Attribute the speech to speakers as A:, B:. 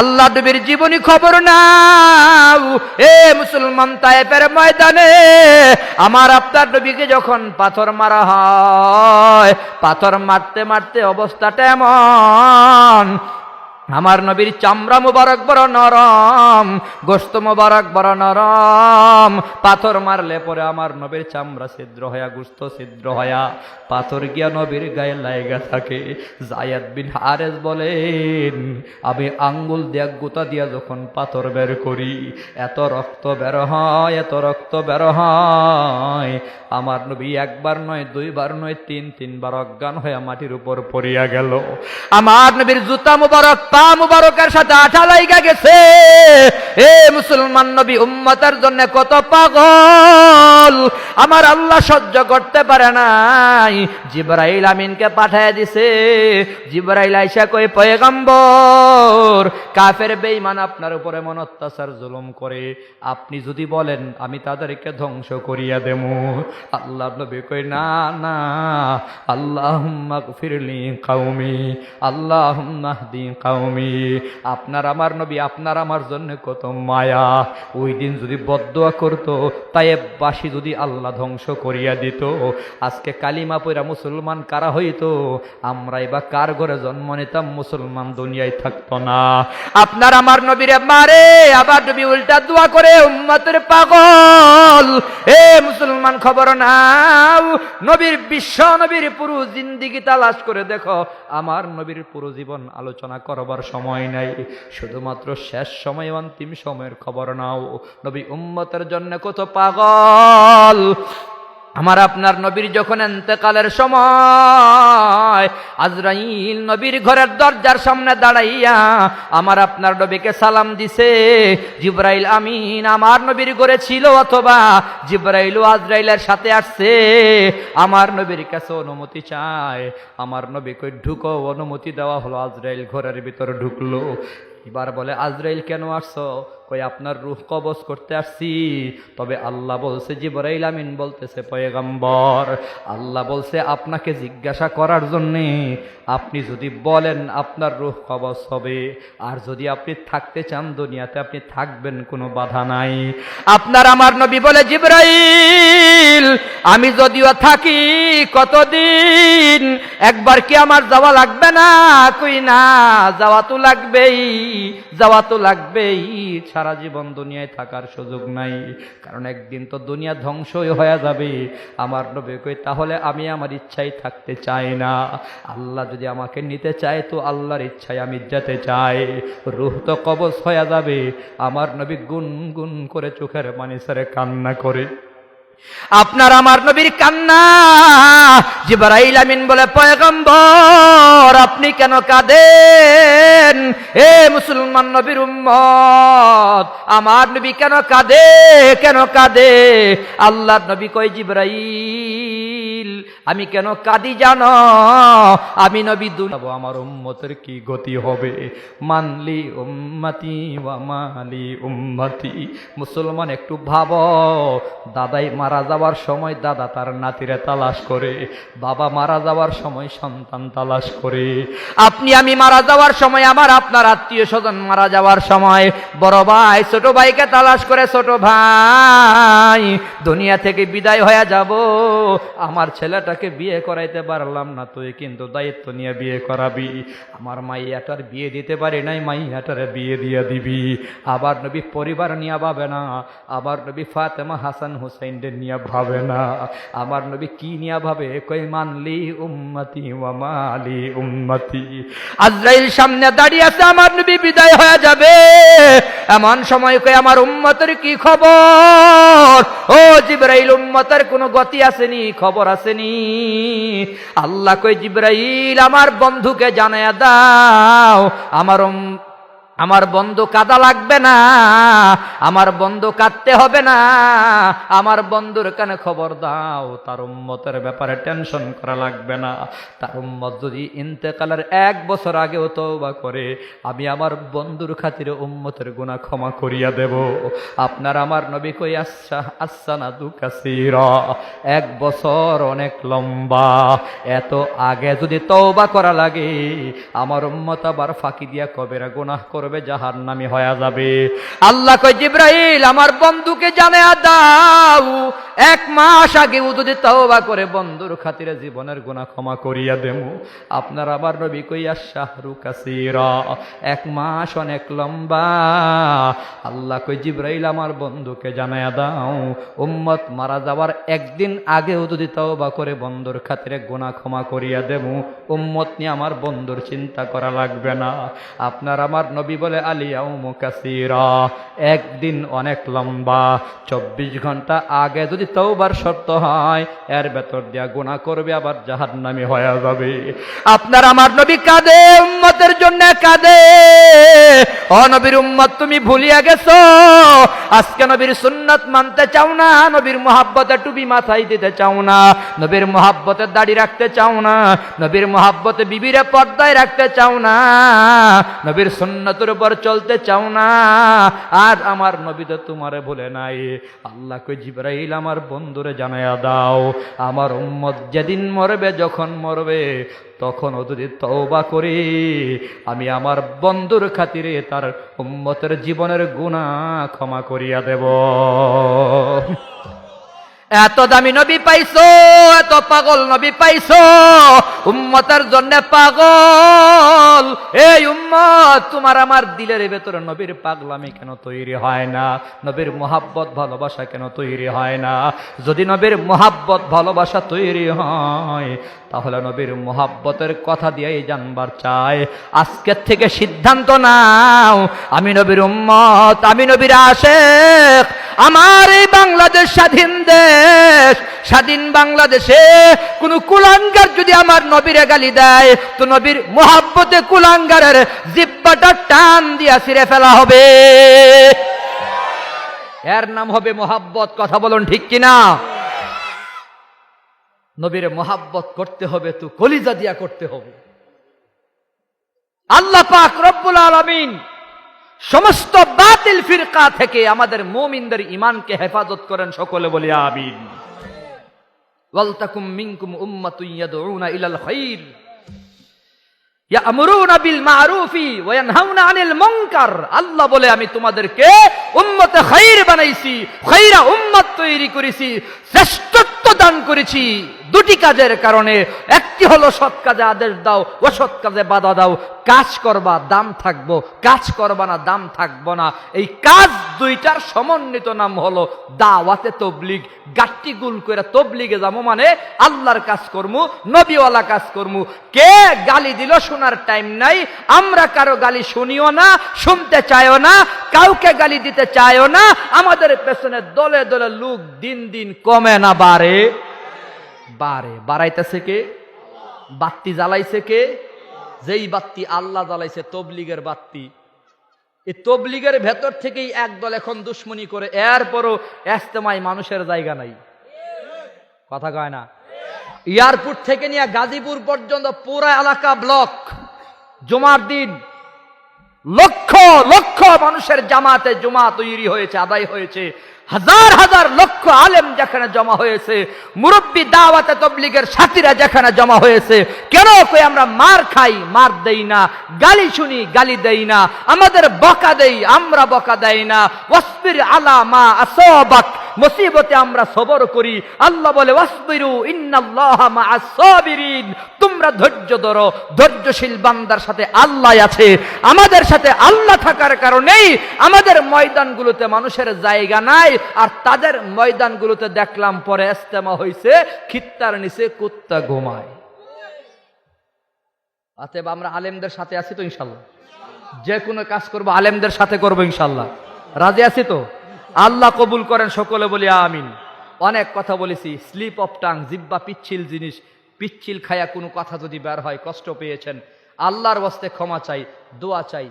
A: আল্লাহ নবীর জীবনী খবর নাও। এ মুসলমান তায়েফের ময়দানে আমার আপনার নবীকে যখন পাথর মারা হয়, পাথর মারতে মারতে অবস্থাটা এমন আমার নবীর চামড়া মুবারক বড় নরম গোস্ত মুবারক বড় নরম। পাথর মারলে পরে আমার নবীর চামড়া ছিদ্র হয়া গোস্ত ছিদ্র হয়া পাথর গিয়া নবীর গায়ে লাইগা থাকে। জায়াদ বিন হারেস বলেন, আমি আঙ্গুল দিয়া গুতা দিয়া যখন পাথর বের করি, এত রক্ত বের হয়, এত রক্ত বের হয়। আমার নবী একবার নয়, দুইবার নয়, তিন, তিনবার অজ্ঞান হয়ে মাটির উপর পড়িয়া গেল। আমার নবীর জুতা মুবারক পা মুবারকের সাথে আঠা লাইগা গেছে। এ মুসলমান নবী উম্মতের জন্য কত পাগল। আমার আল্লাহ সহ্য করতে পারে নাই। জিব্রাইল আমিনকে পাঠায় দিছে। জিব্রাইল আইসা কই পয়গম্বর, কাফের বেঈমান আপনার উপরে মন অত্যাচার জুলুম করে। আপনি যদি বলেন, আমি তাদেরকে ধ্বংস করিয়া দেবো আল্লাহ নবী কই না না। আল্লাহুম্মা গফিরলি কাউমি আল্লাহুম্মা হদি কাউমি আপনার আমার নবী, আপনার আমার জন্য কত মায়া। ওই দিন যদি বদদোয়া করতো তাইবাসী যদি আল্লাহ ধ্বংস করিয়া দিত। আজকে কালিমা পইরা মুসলমান কারা হইতো? আমরাই বা কার ঘরে জন্ম নিতাম? মুসলমান দুনিয়ায় থাকতো না। আপনার আমার নবীরে মারে, আবার নবী উল্টা দোয়া করে, উম্মতের পাগল। এ মুসলমান খবর নাও। নবীর বিশ্ব, নবীর পুরো জিন্দিগি তালাশ করে দেখো। আমার নবীর পুরো জীবন আলোচনা করবার সময় নাই। শুধুমাত্র শেষ সময় অন্তিম সময়ের খবর নাও। নবী উম্মতের জন্য কত পাগল। আমার আপনার নবীর যখন এন্তেকালের সময়, আজরাইল নবীর ঘরের দরজার সামনে দাঁড়াইয়া আমার আপনার নবীকে সালাম দিছে, জিব্রাইল আমিন, আমার নবীর ঘরে ছিল অথবা জিব্রাইল আজরাইলের সাথে আসছে, আমার নবীর কাছে অনুমতি চায় আমার নবীকে ঢুকো, অনুমতি দেওয়া হলো। আজরাইল ঘরের ভিতরে ঢুকলো। এবার বলে, আজরাইল কেন আসছো? কই আপনার রুহ কবজ করতে আসছি। তবে আল্লাহ বলছে, জিবরাইল আমিন বলতেছে, পয়গম্বর, আল্লাহ বলছে আপনাকে জিজ্ঞাসা করার জন্যে আপনি যদি বলেন আপনার রুহ কবজ হবে, আর যদি আপনি থাকতে চান দুনিয়াতে, আপনি থাকবেন, কোনো বাধা নাই। আপনার আমার নবী বলে, জিবরাইল, আমি যদিও থাকি কতদিন, একবার কি আমার যাওয়া লাগবে না? কই, না, যাওয়া তো লাগবেই, যাওয়া তো লাগবেই সারা জীবন দুনিয়ায় থাকার সুযোগ নাই। কারণ একদিন তো দুনিয়া ধ্বংসই হয়ে যাবে। আমার নবী কই, তাহলে আমি আমার ইচ্ছাই থাকতে চাই না। আল্লাহ যদি আমাকে নিতে চায়, তো আল্লাহর ইচ্ছায় আমি যেতে চাই। রুহ তো কবচ হয়ে যাবে। আমার নবী গুন গুন করে চোখের মানে সারে কান্না করে। আপনার আমার নবীর কান্না। জিবরাইল আমিন বলে, পয়গম্বর, আপনি কেন কাঁদেন? এ মুসলমান নবীর উম্মত, আমার নবী কেন কাঁদে? কেন কাঁদে? আল্লাহর নবী কয়, জিবরাইল আমি কেন কাঁদি জানো? আমি নবী দুলাবো আমার উম্মতের কি গতি হবে? মানলি উম্মতি মালি উম্মতি। মুসলমান, একটু ভাব, দাদাই মারা যাওয়ার সময় দাদা তার নাতিরে তালাশ করে, বাবা মারা যাওয়ার সময় সন্তান তালাশ করে। আপনি আমি মারা যাওয়ার সময়, আমার আপনার আত্মীয় স্বজন মারা যাওয়ার সময়, বড় ভাই, ছোট ভাইকে তালাশ করে, ছোট ভাই, দুনিয়া থেকে বিদায় হয়ে যাব, আমার ছেলেটাকে বিয়ে করাইতে পারলাম না তুই কিন্তু দায়িত্ব নিয়ে বিয়ে করাবি। আমার মাইয়াটার বিয়ে দিতে পারি নাই, মাইয়াটার বিয়ে দিয়ে দিবি। আবার নবী পরিবার নিয়ে ভাবে না, আবার নবী ফাতেমা হাসান হুসাইনদের নিয়ে ভাবে না। আমার নবী কি নিয়ে ভাবে? কই, মানলি উম্মতি ওয়া মালি উম্মতি। আজরাইল সামনে দাঁড়িয়ে আছে, আমার নবী বিদায় হয়ে যাবে। এমন সময় কই আমার উম্মতের কি খবর? ও জিব্রাইল, উম্মতের কোনো গতি আসেনি, খবর আসেনি। আল্লাহ কই জিব্রাইল, আমার বন্ধুকে জানায় দাও, আমার আমার বন্ধু কাদা লাগবে না, আমার বন্ধু কাঁদতে হবে না, আমার বন্ধুর কানে খবর দাও, তার উম্মতের ব্যাপারে টেনশন করা লাগবে না। তার উম্মত যদি ইন্তেকালের এক বছর আগেও তওবা করে, আমি আমার বন্ধুর খাতিরে উম্মতের গুণা ক্ষমা করিয়া দেব। আপনার আমার নবী কই আচ্ছা আচ্ছা না, দু কাসিরা। এক বছর অনেক লম্বা। এত আগে যদি তওবা করা লাগে, আমার উম্মত আবার ফাঁকি দিয়া কবেরা গুনাহ করে করবে জাহার নামি হয়ে যাবে। আল্লাহ কয় জিব্রাহিল আমার বন্ধুকে জানে দাও। এক মাস আগে ও যদি তওবা করে, বন্ধুর খাতিরে জীবনের গুণা ক্ষমা করিয়া দেমু। আপনার আবার নবী কইয়া, শাহরু কাসিরা। এক মাস অনেক লম্বা। আল্লাহ কই, জিব্রাইল আমার বন্ধুকে জানায়া দাও। উম্মত মারা যাওয়ার একদিন আগে আগেও যদি তওবা করে, বন্ধুর খাতিরে গুণা ক্ষমা করিয়া দেমু। উম্মত নিয়ে আমার বন্ধুর চিন্তা করা লাগবে না। আপনার আমার নবী বলে আলিয়াও মুকাসিরা একদিন অনেক লম্বা। চব্বিশ ঘণ্টা আগে যদি তৌবার শর্ত হয়, এর ভেতর দিয়া গুণা করবে, আবার জাহার নামি হয়ে যাবে। আপনার আমার নবী কাঁদে, উম্মতের জন্য কাঁদে। ও নবীর উম্মত, তুমি ভুলিয়া গেছো। আজকে নবীর সুন্নত মানতে চাও না, নবীর মোহাব্বতে টুপি মাথায় দিতে চাও না, নবীর মোহাব্বতে দাড়ি রাখতে চাও না, নবীর মোহাব্বতে বিবিরে পর্দায় রাখতে চাও না, নবীর সুন্নতের উপর চলতে চাও না। আর আমার নবী তো তোমারে ভুলে নাই। আল্লাহ কই জিব্রাইল আমার বন্ধুরে জানাইয়া দাও। আমার উম্মত যেদিন মরবে, যখন মরবে, তখন ও যদি তওবা করি, আমি আমার বন্ধুর খাতিরে তার উম্মতের জীবনের গুণা ক্ষমা করিয়া দেব। এত দামি নবী পাইছো, এত পাগল নবী পাইছো উম্মতের জন্য পাগল। এই উম্মত, তোমার আমার দিলের ভেতরে নবীর পাগলামি কেন তৈরি হয় না? নবীর মোহাব্বত, ভালোবাসা কেন তৈরি হয় না? যদি নবীর মোহাব্বত, ভালোবাসা তৈরি হয়, তাহলে নবীর মোহাব্বতের কথা দিয়েই জানবার চাই। আজকের থেকে সিদ্ধান্ত নাও, আমি নবীর উম্মত, আমি নবীর আশেখ। আমার এই বাংলাদেশ স্বাধীন দেশ, স্বাধীন বাংলাদেশে কোন কুলাঙ্গার যদি আমার নবীরে গালি দেয়, তো নবীর মোহাব্বতে কুলাঙ্গারের জিব্বাটা টান দিয়া ছিঁড়ে ফেলা হবে। এর নাম হবে মোহাব্বত, কথা বলুন ঠিক কিনা? নবীর মোহাব্বত করতে হবে, তো কলিজা দিয়া করতে হবে। আল্লাহ পাক রব্বুল আলমিন সমস্ত বাতিল ফিরকা থেকে আমাদের মুমিনদের ইমানকে হেফাজত করেন সকলে বলি আমিন। ওয়ালতাকুম মিনকুম উম্মাতুন ইয়াদউনা ইলাল খাইর। ইয়ামুরুনা বিল মারুফি ওয়া ইয়ানহাউনা আনিল মুনকার। আল্লাহ বলে, আমি তোমাদেরকে উম্মতে খাইর বানাইছি, খাইরা উম্মত তৈরি করেছি, শ্রেষ্ঠত্ব দান করেছি। দুটি কাজের কারণে, একটি হলো সৎ কাজে আদেশ দাও, অসৎ কাজে বাধা দাও, কাজ করবা, দাম থাকব, কাজ করবা না, দাম থাকব না। এই কাজ দুইটার সমন্বিত নাম হলো দাওয়াতে তবলিগ, গাট্টি গুল করে তবলিগে যাব মানে আল্লাহর কাজ করমু, নবীওয়ালা কাজ করমু। কে গালি দিল শোনার টাইম নাই, আমরা কারও গালি শুনিও না, শুনতে চাইও না, কাউকে গালি দিতে চাইও না, আমাদের পেছনে দলে দলে লোক দিন দিন কমে না বাড়ে। বাড়ে বাড়াইতেছে কে? বাত্তি জ্বালাইছে কে? যেই বাত্তি আল্লাহ জ্বালাইছে, তবলিগের বাত্তি। এই তবলিগের ভেতর থেকেই একদল এখন দুশ্মনী করে, এরপরও এস্তেমায় মানুষের জায়গা নাই। কথা কয় না? এয়ারপোর্ট থেকে নিয়ে গাজীপুর পর্যন্ত পুরা এলাকা ব্লক। জমার দিন লক্ষ লক্ষ মানুষের জামাতে জমা তৈরি হয়েছে, আদায় হয়েছে। হাজার হাজার লক্ষ আলেম যেখানে জমা হয়েছে, মুরব্বী দাওয়াতে তবলিগের সাথীরা যেখানে জমা হয়েছে, কেন কই আমরা মার খাই, মার দেই না, গালি শুনি, গালি দেই না, আমাদের বকা দেই, আমরা বকা দেই না, ওয়াসবির আলা মা আসবাক মুসিবতে আমরা সবর করি। আল্লাহ বলে, ওয়াসবিরু ইন্নাল্লাহ মা আসবিরিন তোমরা ধৈর্য ধরো। ধৈর্যশীল বান্দার সাথে আল্লাহ আছে। আমাদের সাথে আল্লাহ থাকার কারণেই আমাদের ময়দানগুলোতে মানুষের জায়গা নাই। আর তাদের ময়দানগুলোতে দেখলাম, পরে ইস্তেমা হয়েছে খিত্তার নিচে কুত্তা ঘুমায়। অতএব আমরা আলেমদের সাথে আছি তো ইনশাল্লাহ? যে কোনো কাজ করব, আলেমদের সাথে করব ইনশাল্লাহ। রাজি আছি তো? আল্লাহ কবুল করেন সকলে বলি আমিন। অনেক কথা বলেছি, স্লিপ অফ টাং, জিব্বা পিচ্ছিল জিনিস, পিচ্ছিল খায়া কোনো কথা যদি বের হয়, কষ্ট পেয়েছেন। আল্লাহর বস্তে ক্ষমা চাই, দোয়া চাই।